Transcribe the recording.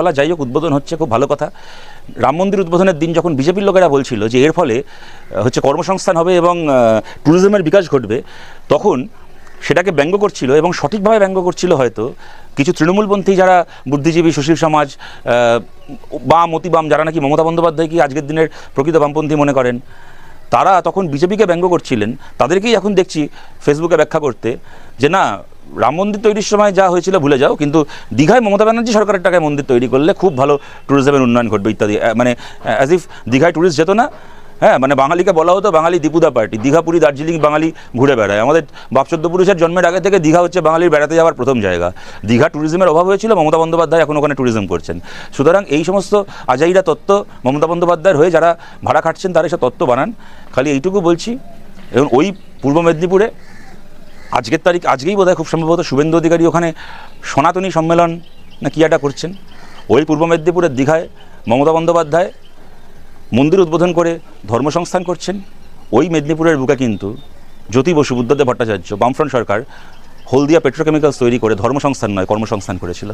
বলা যাই হোক, উদ্বোধন হচ্ছে খুব ভালো কথা। রাম মন্দির উদ্বোধনের দিন যখন বিজেপির লোকেরা বলছিল যে এর ফলে হচ্ছে কর্মসংস্থান হবে এবং ট্যুরিজমের বিকাশ ঘটবে, তখন সেটাকে ব্যঙ্গ করছিল এবং সঠিকভাবে ব্যঙ্গ করছিল হয়তো কিছু তৃণমূলপন্থী যারা বুদ্ধিজীবী, সুশীল সমাজ বাম অতি বাম যারা নাকি মমতা বন্দ্যোপাধ্যায়কে আজকের দিনের প্রকৃত বামপন্থী মনে করেন। তারা তখন বিজেপিকে ব্যঙ্গ করছিলেন, তাদেরকেই এখন দেখছি ফেসবুকে ব্যাখ্যা করতে, যে না, রাম মন্দির তৈরির সময় যা হয়েছিল ভুলে যাও, কিন্তু দীঘায় মমতা ব্যানার্জি সরকারের টাকায় মন্দির তৈরি করলে খুব ভালো ট্যুরিজমের উন্নয়ন ঘটবে ইত্যাদি। মানে অ্যাজ ইফ দীঘায় ট্যুরিস্ট যেত না হ্যাঁ মানে বাঙালিকে বলা হতো বাঙালি দীপুদা পার্টি। দীঘাপুরি দার্জিলিং বাঙালি ঘুরে বেড়ায়। আমাদের বাপচোদ্দ পুরুষের জন্মের আগে থেকে দীঘা হচ্ছে বাঙালির বেড়াতে যাওয়ার প্রথম জায়গা। দীঘা ট্যুরিজমের অভাব হয়েছিল, মমতা বন্দ্যোপাধ্যায় এখন ওখানে ট্যুরিজম করছেন। সুতরাং এই সমস্ত আজাইরা তত্ত্ব, মমতা বন্দ্যোপাধ্যায়ের হয়ে যারা ভাড়া খাটছেন, তারা এসব তত্ত্ব বানান। খালি এইটুকু বলছি এবং ওই পূর্ব মেদিনীপুরে আজকের তারিখ, আজকেই বোধহয় খুব সম্ভবত শুভেন্দু অধিকারী ওখানে সনাতনী সম্মেলন না কি একটা করছেন। ওই পূর্ব মেদিনীপুরের দীঘায় মমতা বন্দ্যোপাধ্যায় মন্দির উদ্বোধন করে ধর্মসংস্থান করছেন। ওই মেদিনীপুরের বুকে কিন্তু জ্যোতি বসু, বুদ্ধদেব ভট্টাচার্য, বামফ্রন্ট সরকার, হলদিয়া পেট্রোকেমিক্যালস তৈরি করে ধর্মসংস্থান নয়, কর্মসংস্থান করেছিল।